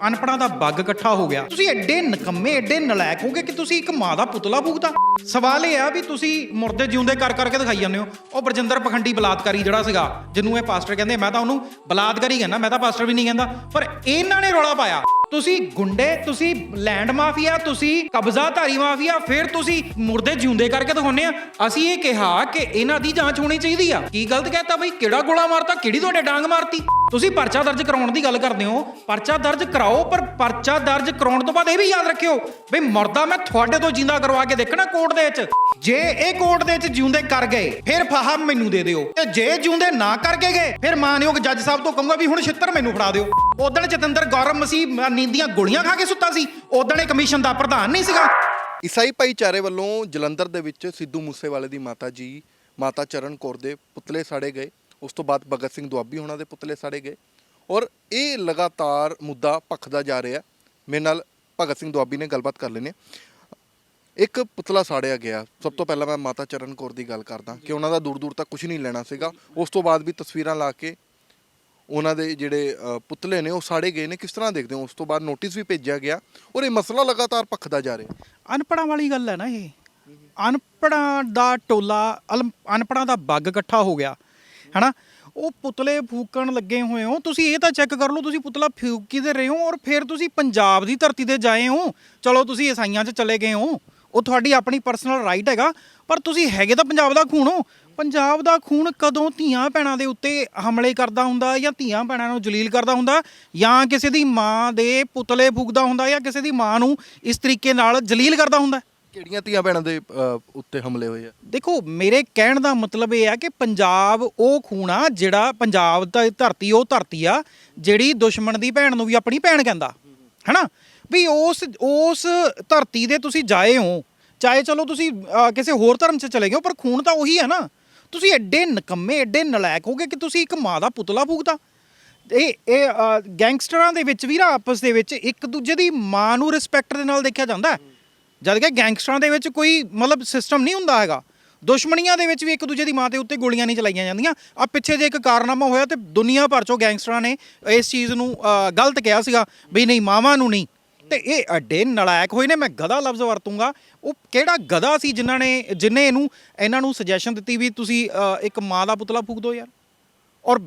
ਅਨਪੜਾਂ ਦਾ ਬੱਗ ਇਕੱਠਾ ਹੋ ਗਿਆ। ਤੁਸੀਂ ਐਡੇ ਨਕੰਮੇ, ਐਡੇ ਨਲਾਇਕ ਹੋਗੇ ਕਿ ਤੁਸੀਂ ਇੱਕ ਮਾਂ ਦਾ ਪੁਤਲਾ ਫੂਕਦਾ ਸਵਾਲ ਇਹ ਆ ਵੀ ਤੁਸੀਂ ਮੁਰਦੇ ਜਿਉਂਦੇ ਕਰ ਕਰਕੇ ਦਿਖਾਈ ਜਾਂਦੇ ਹੋ। ਉਹ ਬਰਜਿੰਦਰ ਪਖੰਡੀ ਬਲਾਤਕਾਰੀ ਜਿਹੜਾ ਸੀਗਾ, ਜਿਹਨੂੰ ਇਹ ਪਾਸਟਰ ਕਹਿੰਦੇ, ਮੈਂ ਤਾਂ ਉਹਨੂੰ ਬਲਾਤਕਾਰੀ ਕਹਿੰਦਾ, ਮੈਂ ਤਾਂ ਪਾਸਟਰ ਵੀ ਨਹੀਂ ਕਹਿੰਦਾ, ਪਰ ਇਹਨਾਂ ਨੇ ਰੌਲਾ ਪਾਇਆ। ਤੁਸੀਂ ਗੁੰਡੇ, ਤੁਸੀਂ ਲੈਂਡ ਮਾਫੀਆ, ਤੁਸੀਂ ਕਬਜ਼ਾਧਾਰੀ ਮਾਫੀਆ, ਫਿਰ ਤੁਸੀਂ ਮੁਰਦੇ ਜਿਉਂਦੇ ਕਰਕੇ ਦਿਖਾਉਂਦੇ ਆ। ਅਸੀਂ ਇਹ ਕਿਹਾ ਕਿ ਇਹਨਾਂ ਦੀ ਜਾਂਚ ਹੋਣੀ ਚਾਹੀਦੀ ਆ। ਕੀ ਗਲਤ ਕਹਿਤਾ ਬਈ? ਕਿਹੜਾ ਗੋਲਾ ਮਾਰਤਾ? ਕਿਹੜੀ ਤੁਹਾਡੇ ਡਾਂਗ ਮਾਰਤੀ? ਤੁਸੀਂ ਪਰਚਾ ਦਰਜ ਕਰਾਉਣ ਦੀ ਗੱਲ ਕਰਦੇ ਹੋ। ਪਰਚਾ ਦਰਜ ਕਰਾਓ, ਪਰ ਪਰਚਾ ਦਰਜ ਕਰਾਉਣ ਤੋਂ ਬਾਅਦ ਇਹ ਵੀ ਯਾਦ ਰੱਖਿਓ ਬਈ ਮਰਦਾ ਮੈਂ ਤੁਹਾਡੇ ਤੋਂ ਜਿੰਦਾ ਕਰਵਾ ਕੇ ਦੇਖਣਾ ਕੋਰਟ ਦੇ ਵਿੱਚ। ਜੇ ਇਹ ਕੋਰਟ ਦੇ ਵਿੱਚ ਜਿਉਂਦੇ ਕਰ ਗਏ, ਫਿਰ ਫਾਹਾ ਮੈਨੂੰ ਦੇ ਦਿਓ। ਤੇ ਜੇ ਜਿਉਂਦੇ ਨਾ ਕਰਕੇ ਗਏ, ਫਿਰ ਮਾਨਯੋਗ ਜੱਜ ਸਾਹਿਬ ਤੋਂ ਕਹੂੰਗਾ ਵੀ ਹੁਣ ਛਿੱਤਰ ਮੈਨੂੰ ਫੜਾ ਦਿਓ। ਉਦਣ ਜਤਿੰਦਰ ਗੌਰਵ ਮਸੀਹ ਮ- ਦੀਆਂ ਗੋਲੀਆਂ ਖਾ ਕੇ ਸੁੱਤਾ ਸੀ। ਉਦਣ ਇਹ ਕਮਿਸ਼ਨ ਦਾ ਪ੍ਰਧਾਨ ਨਹੀਂ ਸੀਗਾ। ਈਸਾਈ ਭਾਈਚਾਰੇ ਵੱਲੋਂ ਜਲੰਧਰ ਦੇ ਵਿੱਚ ਸਿੱਧੂ ਮੂਸੇਵਾਲੇ ਦੀ ਮਾਤਾ ਜੀ, ਮਾਤਾ ਚਰਨ ਕੌਰ ਦੇ ਪੁਤਲੇ ਸਾੜੇ ਗਏ। ਉਸ ਤੋਂ ਬਾਅਦ ਭਗਤ ਸਿੰਘ ਦੁਆਬੀ ਉਹਨਾਂ ਦੇ ਪੁਤਲੇ ਸਾੜੇ ਗਏ। ਔਰ ਇਹ ਲਗਾਤਾਰ ਮੁੱਦਾ ਭਖਦਾ ਜਾ ਰਿਹਾ। ਮੇਰੇ ਨਾਲ ਭਗਤ ਸਿੰਘ ਦੁਆਬੀ ਨੇ ਗੱਲਬਾਤ ਕਰ ਲੈਣੀ ਇੱਕ ਪੁਤਲਾ ਸਾੜਿਆ ਗਿਆ। ਸਭ ਤੋਂ ਪਹਿਲਾਂ ਮੈਂ ਮਾਤਾ ਚਰਨ ਕੌਰ ਦੀ ਗੱਲ ਕਰਦਾ ਕਿ ਉਹਨਾਂ ਦਾ ਦੂਰ ਦੂਰ ਤੱਕ ਕੁਝ ਨਹੀਂ ਲੈਣਾ ਸੀਗਾ। ਉਸ ਤੋਂ ਬਾਅਦ ਵੀ ਤਸਵੀਰਾਂ ਲਾ ਕੇ ਉਹਨਾਂ ਦੇ ਜਿਹੜੇ ਅ, ਪੁਤਲੇ ਨੇ ਉਹ ਸਾੜੇ ਗਏ ਨੇ। ਕਿਸ ਤਰ੍ਹਾਂ ਦੇਖਦੇ ਹੋ? ਉਸ ਤੋਂ ਬਾਅਦ ਨੋਟਿਸ ਵੀ ਭੇਜਿਆ ਗਿਆ ਔਰ ਇਹ ਮਸਲਾ ਲਗਾਤਾਰ ਭਖਦਾ ਜਾ ਰਿਹਾ। ਅਨਪੜਾਂ ਵਾਲੀ ਗੱਲ ਹੈ ਨਾ ਇਹ। ਅਨਪੜਾਂ ਦਾ ਟੋਲਾ ਅਲ- ਅਨਪੜਾਂ ਦਾ ਬੱਗ ਇਕੱਠਾ ਹੋ ਗਿਆ। ਹਨਾ? ਉਹ ਪੁਤਲੇ ਫੂਕਣ ਲੱਗੇ ਹੋਏ ਹੋ। ਤੁਸੀਂ ਇਹ ਤਾਂ ਚੈੱਕ ਕਰ ਲਓ ਤੁਸੀਂ ਪੁਤਲਾ ਫੂਕ ਕਿਤੇ ਰਹੇ ਹੋ ਔਰ ਫਿਰ ਤੁਸੀਂ ਪੰਜਾਬ ਦੀ ਧਰਤੀ ਤੇ ਜਾਏ ਹੋ। ਚਲੋ ਤੁਸੀਂ ਈਸਾਈਆਂ 'ਚ ਚਲੇ ਗਏ ਹੋ। ਉਹ ਤੁਹਾਡੀ ਆਪਣੀ ਪਰਸਨਲ ਰਾਈਟ ਹੈਗਾ ਪਰ ਤੁਸੀਂ ਹੈਗੇ ਤਾਂ ਪੰਜਾਬ ਦਾ ਖੂਨ ਹੋ। ਪੰਜਾਬ ਦਾ ਖੂਨ ਕਦੋਂ ਧੀਆਂ ਭੈਣਾਂ ਦੇ ਉੱਤੇ ਹਮਲੇ ਕਰਦਾ ਹੁੰਦਾ ਜਾਂ ਧੀਆਂ ਭੈਣਾਂ ਨੂੰ ਜਲੀਲ ਕਰਦਾ ਹੁੰਦਾ ਜਾਂ ਕਿਸੇ ਦੀ ਮਾਂ ਦੇ ਪੁਤਲੇ ਫੂਕਦਾ ਹੁੰਦਾ ਜਾਂ ਕਿਸੇ ਦੀ ਮਾਂ ਨੂੰ ਇਸ ਤਰੀਕੇ ਨਾਲ ਜਲੀਲ ਕਰਦਾ ਹੁੰਦਾ? ਕਿਹੜੀਆਂ ਧੀਆਂ ਭੈਣਾਂ ਦੇ ਅ, ਉੱਤੇ ਹਮਲੇ ਹੋਏ ਆ? ਦੇਖੋ ਮੇਰੇ ਕਹਿਣ ਦਾ ਮਤਲਬ ਇਹ ਹੈ ਕਿ ਪੰਜਾਬ ਉਹ ਖੂਨ ਆ ਜਿਹੜਾ ਪੰਜਾਬ ਦਾ ਧਰਤੀ ਉਹ ਧਰਤੀ ਆ ਜਿਹੜੀ ਦੁਸ਼ਮਣ ਦੀ ਭੈਣ ਨੂੰ ਵੀ ਆਪਣੀ ਭੈਣ ਕਹਿੰਦਾ। ਹੈਨਾ? ਵੀ ਉਸ ਉਸ ਧਰਤੀ ਦੇ ਤੁਸੀਂ ਜਾਏ ਹੋ ਚਾਹੇ ਚਲੋ ਤੁਸੀਂ ਕਿਸੇ ਹੋਰ ਧਰਮ 'ਚ ਚਲੇ ਗਏ ਹੋ ਪਰ ਖੂਨ ਤਾਂ ਉਹੀ ਹੈ ਨਾ। ਤੁਸੀਂ ਐਡੇ ਨਕੰਮੇ ਐਡੇ ਨਲਾਇਕ ਹੋਗੇ ਕਿ ਤੁਸੀਂ ਇੱਕ ਮਾਂ ਦਾ ਪੁਤਲਾ ਫੂਕਦਾ ਇਹ ਇਹ ਅਹ, ਗੈਂਗਸਟਰਾਂ ਦੇ ਵਿੱਚ ਵੀ ਨਾ ਆਪਸ ਦੇ ਵਿੱਚ ਇੱਕ ਦੂਜੇ ਦੀ ਮਾਂ ਨੂੰ ਰਿਸਪੈਕਟ ਦੇ ਨਾਲ ਦੇਖਿਆ ਜਾਂਦਾ ਹੈ। ਜਦ ਕਿ ਗੈਂਗਸਟਰਾਂ ਦੇ ਵਿੱਚ ਕੋਈ ਮਤਲਬ ਸਿਸਟਮ ਨਹੀਂ ਹੁੰਦਾ ਹੈਗਾ। ਦੁਸ਼ਮਣੀਆਂ ਦੇ ਵਿੱਚ ਵੀ ਇੱਕ ਦੂਜੇ ਦੀ ਮਾਂ ਦੇ ਉੱਤੇ ਗੋਲੀਆਂ ਨਹੀਂ ਚਲਾਈਆਂ ਜਾਂਦੀਆਂ। ਆ ਪਿੱਛੇ ਜੇ ਇੱਕ ਕਾਰਨਾਮਾ ਹੋਇਆ ਤੇ ਦੁਨੀਆ ਭਰ ਚੋਂ ਗੈਂਗਸਟਰਾਂ ਨੇ ਇਸ ਚੀਜ਼ ਨੂੰ ਅਹ, ਗਲਤ ਕਿਹਾ ਸੀਗਾ ਵੀ ਨਹੀਂ ਮਾਵਾਂ ਨੂੰ ਨਹੀਂ। ਤੇ ਇਹ ਅੱਡੇ ਨਲਾਇਕ ਹੋਏ ਨੇ ਮੈਂ ਗਧਾ ਲਫ਼ਜ਼ ਵਰਤੂੰਗਾ। ਉਹ ਕਿਹੜਾ ਗਧਾ ਸੀ ਜਿਨ੍ਹਾਂ ਨੇ ਜਿਨੇ ਇਹਨੂੰ ਇਹਨਾਂ ਨੂੰ ਸੁਜੈਸ਼ਨ ਦਿੱਤੀ ਵੀ ਤੁਸੀਂ ਅਹ, ਇੱਕ ਮਾਂ ਦਾ ਪੁਤਲਾ ਫੂਕ ਦਿਓ ਯਾਰ। ਔਰ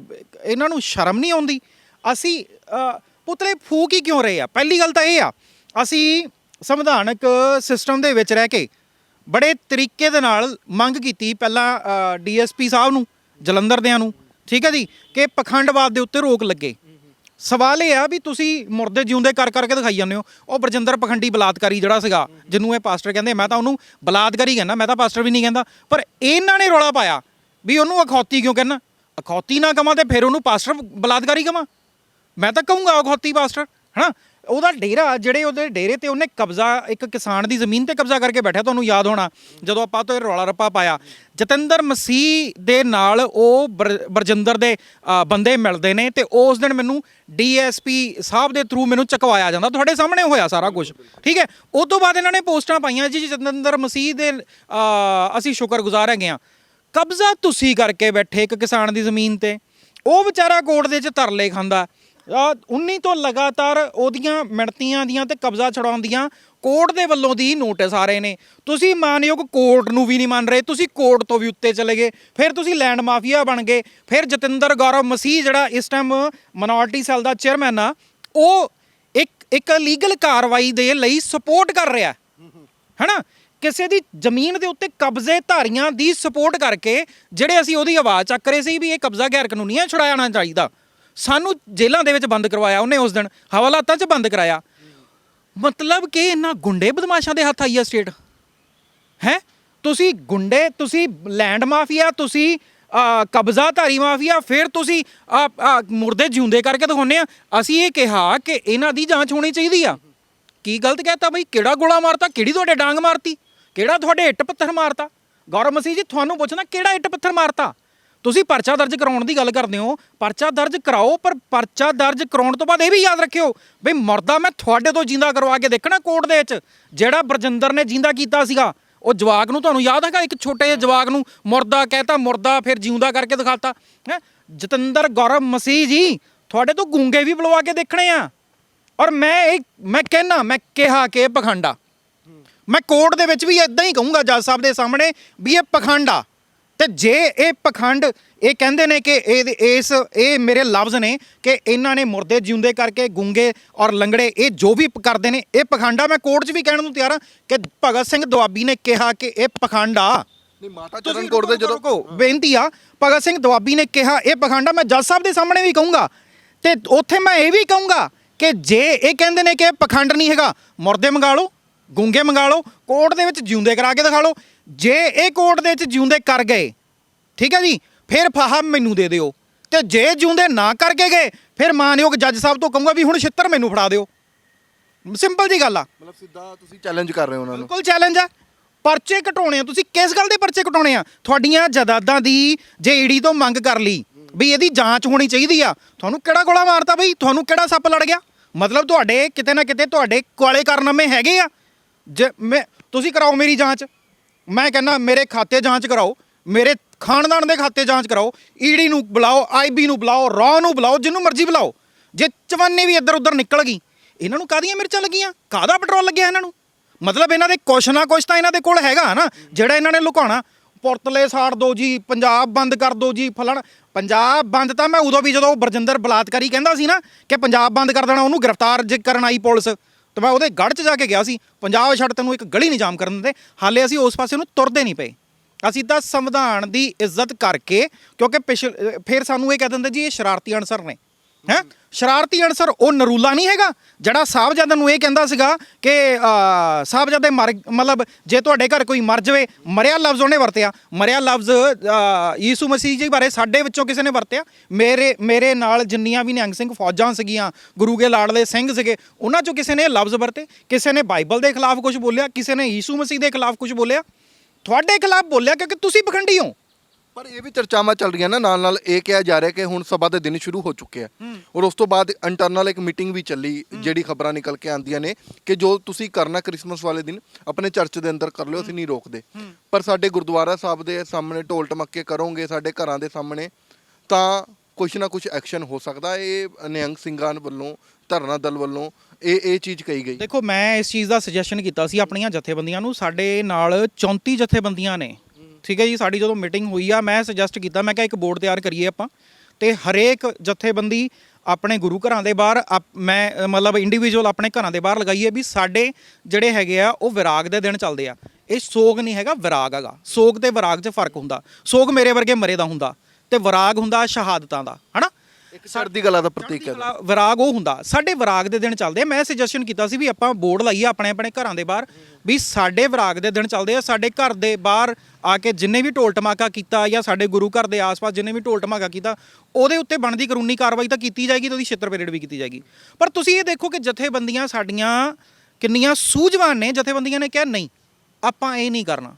ਇਹਨਾਂ ਨੂੰ ਸ਼ਰਮ ਨਹੀਂ ਆਉਂਦੀ? ਅਸੀਂ ਅ, ਪੁਤਲੇ ਫੂਕ ਹੀ ਕਿਉਂ ਰਹੇ ਆ? ਪਹਿਲੀ ਗੱਲ ਤਾਂ ਇਹ ਆ ਅਸੀਂ ਸੰਵਿਧਾਨਕ ਸਿਸਟਮ ਦੇ ਵਿੱਚ ਰਹਿ ਕੇ ਬੜੇ ਤਰੀਕੇ ਦੇ ਨਾਲ ਮੰਗ ਕੀਤੀ ਪਹਿਲਾਂ ਡੀਐਸਪੀ ਸਾਹਿਬ ਨੂੰ ਜਲੰਧਰ ਦਿਆਂ ਨੂੰ ਠੀਕ ਹੈ ਜੀ? ਕਿ ਪਖੰਡਵਾਦ ਦੇ ਉੱਤੇ ਰੋਕ ਲੱਗੇ। ਸਵਾਲ ਇਹ ਆ ਵੀ ਤੁਸੀਂ ਮੁਰਦੇ ਜਿਉਂਦੇ ਕਰ ਕਰਕੇ ਦਿਖਾਈ ਜਾਂਦੇ ਹੋ। ਉਹ ਬਰਜਿੰਦਰ ਪਖੰਡੀ ਬਲਾਤਕਾਰੀ ਜਿਹੜਾ ਸੀਗਾ, ਜਿਹਨੂੰ ਇਹ ਪਾਸਟਰ ਕਹਿੰਦੇ ਮੈਂ ਤਾਂ ਉਹਨੂੰ ਬਲਾਤਕਾਰੀ ਕਹਿੰਦਾ, ਮੈਂ ਤਾਂ ਪਾਸਟਰ ਵੀ ਨਹੀਂ ਕਹਿੰਦਾ। ਪਰ ਇਹਨਾਂ ਨੇ ਰੌਲਾ ਪਾਇਆ ਵੀ ਉਹਨੂੰ ਅਖੌਤੀ ਕਿਉਂ ਕਹਿੰਦਾ ਅਖੌਤੀ ਨਾ ਕਵਾਂ ਤੇ ਫਿਰ ਉਹਨੂੰ ਪਾਸਟਰ ਬਲਾਤਕਾਰੀ ਕਵਾਂ? ਮੈਂ ਤਾਂ ਕਹੂੰਗਾ ਅਖੌਤੀ ਪਾਸਟਰ ਹਨਾ? ਉਹਦਾ ਡੇਰਾ, ਜਿਹੜੇ ਉਹਦੇ ਡੇਰੇ ਤੇ ਉਹਨੇ ਕਬਜ਼ਾ, ਇੱਕ ਕਿਸਾਨ ਦੀ ਜ਼ਮੀਨ ਤੇ ਕਬਜ਼ਾ ਕਰਕੇ ਬੈਠਾ ਤੁਹਾਨੂੰ ਯਾਦ ਹੋਣਾ, ਜਦੋਂ ਆਪਾਂ ਤੋਂ ਇਹ ਰੌਲਾ ਰੱਪਾ ਪਾਇਆ। ਜਤਿੰਦਰ ਮਸੀਹ ਦੇ ਨਾਲ ਉਹ ਬਰ- ਬਰਜਿੰਦਰ ਦੇ ਬੰਦੇ ਮਿਲਦੇ ਨੇ ਤੇ ਉਸ ਦਿਨ ਮੈਨੂੰ ਡੀਐਸਪੀ ਸਾਹਿਬ ਦੇ ਥਰੂ ਮੈਨੂੰ ਚਕਵਾਇਆ ਜਾਂਦਾ। ਤੁਹਾਡੇ ਸਾਹਮਣੇ ਹੋਇਆ ਸਾਰਾ ਕੁਝ ਠੀਕ ਹੈ? ਉਸ ਤੋਂ ਬਾਅਦ ਇਹਨਾਂ ਨੇ ਪੋਸਟਾਂ ਪਾਈਆਂ ਜੀ, ਜਤਿੰਦਰ ਮਸੀਹ ਦੇ ਅਸੀਂ ਸ਼ੁਕਰਗੁਜ਼ਾਰ ਹੈਗੇ ਆ ਕਬਜ਼ਾ ਤੁਸੀਂ ਕਰਕੇ ਬੈਠੇ ਇੱਕ ਕਿਸਾਨ ਦੀ ਜ਼ਮੀਨ ਤੇ। ਉਹ ਵਿਚਾਰਾ ਕੋਰਟ ਦੇ ਵਿੱਚ ਤਰਲੇ ਖਾਂਦਾ। 19 ਤੋਂ ਲਗਾਤਾਰ ਉਹਦੀਆਂ ਮਿਣਤੀਆਂ ਦੀਆਂ ਤੇ ਕਬਜ਼ਾ ਛਡਾਉਣ ਦੀਆਂ ਕੋਰਟ ਦੇ ਵੱਲੋਂ ਦੀ ਨੋਟਿਸ ਆ ਰਹੇ ਨੇ। ਤੁਸੀਂ ਮਾਨਯੋਗ ਕੋਰਟ ਨੂੰ ਵੀ ਨਹੀਂ ਮੰਨ ਰਹੇ, ਤੁਸੀਂ ਕੋਰਟ ਤੋਂ ਵੀ ਉੱਤੇ ਚਲੇ ਗਏ, ਫਿਰ ਤੁਸੀਂ ਲੈਂਡ ਮਾਫੀਆ ਬਣ ਗਏ, ਫਿਰ ਜਤਿੰਦਰ ਗੌਰਵ ਮਸੀਹ ਜਿਹੜਾ ਇਸ ਟਾਈਮ ਮਿਨੋਰਟੀ ਸੈੱਲ ਦਾ ਚੇਅਰਮੈਨ ਆ, ਉਹ ਇੱਕ ਇੱਕ ਲੀਗਲ ਕਾਰਵਾਈ ਦੇ ਲਈ ਸਪੋਰਟ ਕਰ ਰਿਹਾ। ਹੈਨਾ? ਕਿਸੇ ਦੀ ਜ਼ਮੀਨ ਦੇ ਉੱਤੇ ਕਬਜ਼ੇ ਧਾਰੀਆਂ ਦੀ ਸਪੋਰਟ ਕਰਕੇ ਜਿਹੜੇ ਅਸੀਂ ਉਹਦੀ ਆਵਾਜ਼ ਚੱਕ ਰਹੇ ਸੀ ਵੀ ਇਹ ਕਬਜ਼ਾ ਗੈਰ ਕਾਨੂੰਨੀ ਹੈ ਛੁਡਾਇਆ ਜਾਣਾ ਚਾਹੀਦਾ। ਸਾਨੂੰ ਜੇਲ੍ਹਾਂ ਦੇ ਵਿੱਚ ਬੰਦ ਕਰਵਾਇਆ ਉਹਨੇ ਉਸ ਦਿਨ ਹਵਾਲਾਤਾਂ 'ਚ ਬੰਦ ਕਰਾਇਆ। ਮਤਲਬ ਕਿ ਇਹਨਾਂ ਗੁੰਡੇ ਬਦਮਾਸ਼ਾਂ ਦੇ ਹੱਥ ਆਈ ਆ ਸਟੇਟ ਹੈ? ਤੁਸੀਂ ਗੁੰਡੇ ਤੁਸੀਂ ਲੈਂਡ ਮਾਫੀਆ ਤੁਸੀਂ ਕਬਜ਼ਾਧਾਰੀ ਮਾਫੀਆ ਫਿਰ ਤੁਸੀਂ ਅਹ, ਮੁਰਦੇ ਜਿਉਂਦੇ ਕਰਕੇ ਦਿਖਾਉਂਦੇ ਆ। ਅਸੀਂ ਇਹ ਕਿਹਾ ਕਿ ਇਹਨਾਂ ਦੀ ਜਾਂਚ ਹੋਣੀ ਚਾਹੀਦੀ ਆ। ਕੀ ਗਲਤ ਕਹਿਤਾ ਬਈ? ਕਿਹੜਾ ਗੋਲਾ ਮਾਰਤਾ? ਕਿਹੜੀ ਤੁਹਾਡੇ ਡਾਂਗ ਮਾਰਤੀ? ਕਿਹੜਾ ਤੁਹਾਡੇ ਇੱਟ ਪੱਥਰ ਮਾਰਤਾ? ਗੌਰਵ ਮਸੀਹ ਜੀ ਤੁਹਾਨੂੰ ਪੁੱਛਣਾ ਕਿਹੜਾ ਇੱਟ ਪੱਥਰ ਮਾਰਤਾ? ਤੁਸੀਂ ਪਰਚਾ ਦਰਜ ਕਰਾਉਣ ਦੀ ਗੱਲ ਕਰਦੇ ਹੋ, ਪਰਚਾ ਦਰਜ ਕਰਾਓ, ਪਰ ਪਰਚਾ ਦਰਜ ਕਰਾਉਣ ਤੋਂ ਬਾਅਦ ਇਹ ਵੀ ਯਾਦ ਰੱਖਿਓ ਬਈ ਮਰਦਾ ਮੈਂ ਤੁਹਾਡੇ ਤੋਂ ਜਿੰਦਾ ਕਰਵਾ ਕੇ ਦੇਖਣਾ ਕੋਰਟ ਦੇ ਵਿੱਚ। ਜਿਹੜਾ ਬਰਜਿੰਦਰ ਨੇ ਜਿੰਦਾ ਕੀਤਾ ਸੀਗਾ, ਉਹ ਜਵਾਕ ਨੂੰ ਤੁਹਾਨੂੰ ਯਾਦ ਹੈਗਾ? ਇੱਕ ਛੋਟੇ ਜਿਹੇ ਜਵਾਕ ਨੂੰ ਮੁਰਦਾ ਕਹਿਤਾ, ਮੁਰਦਾ ਫਿਰ ਜਿਉਂਦਾ ਕਰਕੇ ਦਿਖਾਤਾ। ਹੈ? ਜਤਿੰਦਰ ਗੌਰਵ ਮਸੀਹ ਜੀ, ਤੁਹਾਡੇ ਤੋਂ ਗੂੰਗੇ ਵੀ ਬੁਲਵਾ ਕੇ ਦੇਖਣੇ ਆ। ਔਰ ਮੈਂ ਇਹ, ਮੈਂ ਕਹਿਣਾ ਮੈਂ ਕਿਹਾ ਕਿ ਇਹ ਪਖੰਡਾ ਮੈਂ ਕੋਰਟ ਦੇ ਵਿੱਚ ਵੀ ਇਦਾਂ ਹੀ ਕਹੂੰਗਾ ਜੱਜ ਸਾਹਿਬ ਦੇ ਸਾਹਮਣੇ ਵੀ ਇਹ ਪਖੰਡ ਤੇ ਜੇ ਇਹ ਪਖੰਡ ਇਹ ਕਹਿੰਦੇ ਨੇ ਕਿ ਇਹ ਇਸ ਇਹ ਮੇਰੇ ਲਫ਼ਜ਼ ਨੇ ਕਿ ਇਹਨਾਂ ਨੇ ਮੁਰਦੇ ਜਿਉਂਦੇ ਕਰਕੇ ਗੁੰਗੇ ਔਰ ਲੰਗੜੇ ਇਹ ਜੋ ਵੀ ਕਰਦੇ ਨੇ ਇਹ ਪਖੰਡਾ ਮੈਂ ਕੋਰਟ 'ਚ ਵੀ ਕਹਿਣ ਨੂੰ ਤਿਆਰ ਹਾਂ ਕਿ ਭਗਤ ਸਿੰਘ ਦੁਆਬੀ ਨੇ ਕਿਹਾ ਕਿ ਇਹ ਪਖੰਡ ਨਹੀਂ ਮਾਤਾ ਤੁਸੀਂ ਚਰਨ ਕੌਰ ਦੇ ਜਦੋਂ ਰੁਕੋ, ਬੇਨਤੀ ਆ ਭਗਤ ਸਿੰਘ ਦੁਆਬੀ ਨੇ ਕਿਹਾ ਇਹ ਪਖੰਡਾ ਮੈਂ ਜੱਜ ਸਾਹਿਬ ਦੇ ਸਾਹਮਣੇ ਵੀ ਕਹੂੰਗਾ। ਤੇ ਉੱਥੇ ਮੈਂ ਇਹ ਵੀ ਕਹੂੰਗਾ ਕਿ ਜੇ ਇਹ ਕਹਿੰਦੇ ਨੇ ਕਿ ਇਹ ਪਖੰਡ ਨਹੀਂ ਹੈਗਾ ਮੁਰਦੇ ਮੰਗਾ ਲਓ ਗੁੰਗੇ ਮੰਗਾ ਲਓ ਕੋਰਟ ਦੇ ਵਿੱਚ ਜਿਉਂਦੇ ਕਰਾ ਕੇ ਦਿਖਾ ਲਓ। ਜੇ ਇਹ ਕੋਰਟ ਦੇ ਵਿੱਚ ਜਿਉਂਦੇ ਕਰ ਗਏ ਠੀਕ ਹੈ ਜੀ ਫਿਰ ਫਾਹਾ ਮੈਨੂੰ ਦੇ ਦਿਓ। ਤੇ ਜੇ ਜਿਉਂਦੇ ਨਾ ਕਰਕੇ ਗਏ ਫਿਰ ਮਾਨਯੋਗ ਜੱਜ ਸਾਹਿਬ ਤੋਂ ਕਹੂੰਗਾ ਵੀ ਹੁਣ ਛਿੱਤਰ ਮੈਨੂੰ ਫੜਾ ਦਿਓ। ਸਿੰਪਲ ਜੀ ਗੱਲ ਆ। ਮਤਲਬ ਸਿੱਧਾ ਤੁਸੀਂ ਚੈਲੰਜ ਕਰ ਰਹੇ ਹੋ ਉਹਨਾਂ ਨੂੰ। ਬਿਲਕੁਲ ਚੈਲੰਜ ਆ। ਪਰਚੇ ਘਟਾਉਣੇ ਆ ਤੁਸੀਂ ਕਿਸ ਗੱਲ ਦੇ ਪਰਚੇ ਘਟਾਉਣੇ ਆ? ਤੁਹਾਡੀਆਂ ਜਾਇਦਾਦਾਂ ਦੀ ਜੇ ਈਡੀ ਤੋਂ ਮੰਗ ਕਰ ਲਈ ਵੀ ਇਹਦੀ ਜਾਂਚ ਹੋਣੀ ਚਾਹੀਦੀ ਆ। ਤੁਹਾਨੂੰ ਕਿਹੜਾ ਗੋਲਾ ਮਾਰਤਾ ਬਈ? ਤੁਹਾਨੂੰ ਕਿਹੜਾ ਸੱਪ ਲੜ ਗਿਆ? ਮਤਲਬ ਤੁਹਾਡੇ ਕਿਤੇ ਨਾ ਕਿਤੇ ਤੁਹਾਡੇ ਕਾਲੇ ਕਾਰਨਾਮੇ ਹੈਗੇ ਆ। ਜੇ ਮੈਂ ਤੁਸੀਂ ਕਰਾਓ ਮੇਰੀ ਜਾਂਚ। ਮੈਂ ਕਹਿੰਦਾ ਮੇਰੇ ਖਾਤੇ ਜਾਂਚ ਕਰਾਓ, ਮੇਰੇ ਖਾਨਦਾਨ ਦੇ ਖਾਤੇ ਜਾਂਚ ਕਰਾਓ ਈਡੀ ਨੂੰ ਬੁਲਾਓ ਆਈਬੀ ਨੂੰ ਬੁਲਾਓ, ਰੌ ਨੂੰ ਬੁਲਾਓ, ਜਿੰਨੂੰ ਮਰਜ਼ੀ ਬੁਲਾਓ, ਜੇ ਚਵੰਨੇ ਵੀ ਇੱਧਰ ਉੱਧਰ ਨਿਕਲ ਗਈ, ਇਹਨਾਂ ਨੂੰ ਕਾਹਦੀਆਂ ਮਿਰਚਾਂ ਲੱਗੀਆਂ? ਕਾਹਦਾ ਪੈਟਰੋਲ ਲੱਗਿਆ ਇਹਨਾਂ ਨੂੰ? ਮਤਲਬ ਇਹਨਾਂ ਦੇ ਕੁਛ ਨਾ ਕੁਛ ਤਾਂ ਇਹਨਾਂ ਦੇ ਕੋਲ ਹੈਗਾ ਨਾ ਜਿਹੜਾ ਇਹਨਾਂ ਨੇ ਲੁਕਾਉਣਾ। ਪੁਰਤਲੇ ਸਾੜ ਦੋ ਜੀ, ਪੰਜਾਬ ਬੰਦ ਕਰ ਦੋ ਜੀ, ਫਲਣ, ਪੰਜਾਬ ਬੰਦ ਤਾਂ ਮੈਂ ਉਦੋਂ ਵੀ ਜਦੋਂ ਬਰਜਿੰਦਰ ਬਲਾਤਕਾਰੀ ਕਹਿੰਦਾ ਸੀ ਨਾ ਕਿ ਪੰਜਾਬ ਬੰਦ ਕਰ ਦੇਣਾ, ਉਹਨੂੰ ਗ੍ਰਿਫਤਾਰ ਜ- ਕਰਨ ਆਈ ਪੁਲਿਸ। ਤੇ ਮੈਂ ਉਹਦੇ ਗੜ੍ਹ 'ਚ ਜਾ ਕੇ ਗਿਆ ਸੀ। ਪੰਜਾਬ ਛੱਡ ਤੈਨੂੰ ਇੱਕ ਗਲੀ ਨਹੀਂ ਜਾਮ ਕਰਨ ਦਿੰਦੇ। ਹਾਲੇ ਅਸੀਂ ਉਸ ਪਾਸੇ ਨੂੰ ਤੁਰਦੇ ਨਹੀਂ ਪਏ। ਅਸੀਂ ਤਾਂ ਸੰਵਿਧਾਨ ਦੀ ਇੱਜ਼ਤ ਕਰਕੇ, ਕਿਉਂਕਿ ਪਿਛ- ਫਿਰ ਸਾਨੂੰ ਇਹ ਕਹਿ ਦਿੰਦੇ ਜੀ, ਇਹ ਸ਼ਰਾਰਤੀ ਅਨਸਰ ਨੇ। ਹੈ? ਸ਼ਰਾਰਤੀ ਅਨਸਰ ਉਹ ਨਰੂਲਾ ਨਹੀਂ ਹੈਗਾ ਜਿਹੜਾ ਸਾਹਿਬਜ਼ਾਦਾ ਨੂੰ ਇਹ ਕਹਿੰਦਾ ਸੀਗਾ ਕਿ ਸਾਹਿਬਜ਼ਾਦੇ ਮਰ ਮਤਲਬ ਜੇ ਤੁਹਾਡੇ ਘਰ ਕੋਈ ਮਰ ਜਾਵੇ ਮਰਿਆ ਲਫ਼ਜ਼ ਉਹਨੇ ਵਰਤਿਆ। ਮਰਿਆ ਲਫ਼ਜ਼ ਅਹ, ਯੀਸੂ ਮਸੀਹ ਜੀ ਬਾਰੇ ਸਾਡੇ ਵਿੱਚੋਂ ਕਿਸੇ ਨੇ ਵਰਤਿਆ। ਮੇਰੇ ਮੇਰੇ ਨਾਲ ਜਿੰਨੀਆਂ ਵੀ ਨਿਹੰਗ ਸਿੰਘ ਫੌਜਾਂ ਸੀਗੀਆਂ ਗੁਰੂ ਕੇ ਲਾਡਲੇ ਸਿੰਘ ਸੀਗੇ ਉਹਨਾਂ ਚੋਂ ਕਿਸੇ ਨੇ ਲਫ਼ਜ਼ ਵਰਤੇ। ਕਿਸੇ ਨੇ ਬਾਈਬਲ ਦੇ ਖਿਲਾਫ ਕੁਝ ਬੋਲਿਆ ਕਿਸੇ ਨੇ ਯੀਸੂ ਮਸੀਹ ਦੇ ਖਿਲਾਫ ਕੁਝ ਬੋਲਿਆ। ਤੁਹਾਡੇ ਖਿਲਾਫ ਬੋਲਿਆ ਕਿਉਂਕਿ ਤੁਸੀਂ ਪਖੰਡੀ ਹੋ। ਪਰ ਇਹ ਵੀ ਚਰਚਾਵਾਂ ਚੱਲ ਰਹੀਆਂ ਨਾ ਨਾਲ ਨਾਲ ਇਹ ਕਿਹਾ ਜਾ ਰਿਹਾ ਕਿ ਹੁਣ ਸਭਾ ਦੇ ਦਿਨ ਸ਼ੁਰੂ ਹੋ ਚੁੱਕੇ ਆ। ਔਰ ਉਸ ਤੋਂ ਬਾਅਦ ਇੰਟਰਨਲ ਇੱਕ ਮੀਟਿੰਗ ਵੀ ਚੱਲੀ ਜਿਹੜੀ ਖਬਰਾਂ ਨਿਕਲ ਕੇ ਆਉਂਦੀਆਂ ਨੇ ਕਿ ਜੋ ਤੁਸੀਂ ਕਰਨਾ ਕ੍ਰਿਸਮਸ ਵਾਲੇ ਦਿਨ ਆਪਣੇ ਚਰਚ ਦੇ ਅੰਦਰ ਕਰ ਲਿਓ ਅਸੀਂ ਨਹੀਂ ਰੋਕਦੇ। ਪਰ ਸਾਡੇ ਗੁਰਦੁਆਰਾ ਸਾਹਿਬ ਦੇ ਸਾਹਮਣੇ ਢੋਲ ਟਮੱਕੇ ਕਰੋਗੇ ਸਾਡੇ ਘਰਾਂ ਦੇ ਸਾਹਮਣੇ ਤਾਂ ਕੁਛ ਨਾ ਕੁਛ ਐਕਸ਼ਨ ਹੋ ਸਕਦਾ। ਇਹ ਨਿਹੰਗ ਸਿੰਘਾਂ ਵੱਲੋਂ ਧਰਨਾ ਦਲ ਵੱਲੋਂ ਇਹ ਇਹ ਚੀਜ਼ ਕਹੀ ਗਈ। ਦੇਖੋ ਮੈਂ ਇਸ ਚੀਜ਼ ਦਾ ਸੁਜੈਸ਼ਨ ਕੀਤਾ ਸੀ ਆਪਣੀਆਂ ਜਥੇਬੰਦੀਆਂ ਨੂੰ। ਸਾਡੇ ਨਾਲ 34 ਜਥੇਬੰਦੀਆਂ ਨੇ। ਠੀਕ ਹੈ ਜੀ, ਸਾਡੀ ਜਦੋਂ ਮੀਟਿੰਗ ਹੋਈ ਆ, ਮੈਂ ਸੁਜੈਸਟ ਕੀਤਾ, ਮੈਂ ਕਿਹਾ ਇੱਕ ਬੋਰਡ ਤਿਆਰ ਕਰੀਏ ਆਪਾਂ। ਤੇ ਹਰੇਕ ਜਥੇਬੰਦੀ ਆਪਣੇ ਗੁਰੂ ਘਰਾਂ ਦੇ ਬਾਹਰ, ਆਪ- ਮੈਂ, ਮਤਲਬ ਇੰਡੀਵਿਜੂਅਲ ਆਪਣੇ ਘਰਾਂ ਦੇ ਬਾਹਰ ਲਗਾਈਏ ਵੀ ਸਾਡੇ ਜਿਹੜੇ ਹੈਗੇ ਆ, ਉਹ ਵਿਰਾਗ ਦੇ ਦਿਨ ਚੱਲਦੇ ਆ। ਇਹ ਸੋਗ ਨਹੀਂ ਹੈਗਾ, ਵਿਰਾਗ ਹੈਗਾ। ਸੋਗ ਤੇ ਵਿਰਾਗ 'ਚ ਫ਼ਰਕ ਹੁੰਦਾ। ਸੋਗ ਮੇਰੇ ਵਰਗੇ ਮਰੇ ਦਾ ਹੁੰਦਾ। ਤੇ ਵਿਰਾਗ ਹੁੰਦਾ ਸ਼ਹਾਦਤਾਂ ਦਾ, ਹਨਾ? ਇੱਕ ਚੜ੍ਹਦੀ ਕਲਾ ਦਾ ਪ੍ਰਤੀਕ ਹੈ ਕਲਾ ਵਿਰਾਗ ਉਹ ਹੁੰਦਾ। ਸਾਡੇ ਵਿਰਾਗ ਦੇ ਦਿਨ ਚੱਲਦੇ ਆ। ਮੈਂ ਸੁਜੈਸ਼ਨ ਕੀਤਾ ਸੀ ਵੀ ਆਪਾਂ ਬੋਰਡ ਲਾਈਏ ਆਪਣੇ ਆਪਣੇ ਘਰਾਂ ਦੇ ਬਾਹਰ ਵੀ ਸਾਡੇ ਵਿਰਾਗ ਦੇ ਦਿਨ ਚੱਲਦੇ ਆ। ਸਾਡੇ ਘਰ ਦੇ ਬਾਹਰ ਆ ਕੇ ਜਿੰਨੇ ਵੀ ਢੋਲ ਟਮਾਕਾ ਕੀਤਾ ਜਾਂ ਸਾਡੇ ਗੁਰੂ ਘਰ ਦੇ ਆਸ-ਪਾਸ ਜਿੰਨੇ ਵੀ ਢੋਲ ਟਮਾਕਾ ਕੀਤਾ ਉਹਦੇ ਉੱਤੇ ਬਣਦੀ ਕਾਨੂੰਨੀ ਕਾਰਵਾਈ ਤਾਂ ਕੀਤੀ ਜਾਏਗੀ ਤੇ ਉਹਦੀ ਛਿੱਤਰ ਪਰੇਡ ਵੀ ਕੀਤੀ ਜਾਏਗੀ। ਪਰ ਤੁਸੀਂ ਇਹ ਦੇਖੋ ਕਿ ਜਥੇਬੰਦੀਆਂ ਸਾਡੀਆਂ ਕਿੰਨੀਆਂ ਸੂਝਵਾਨ ਨੇ। ਜਥੇਬੰਦੀਆਂ ਨੇ ਕਿਹਾ ਨਹੀਂ ਆਪਾਂ ਇਹ ਨਹੀਂ ਕਰਨਾ।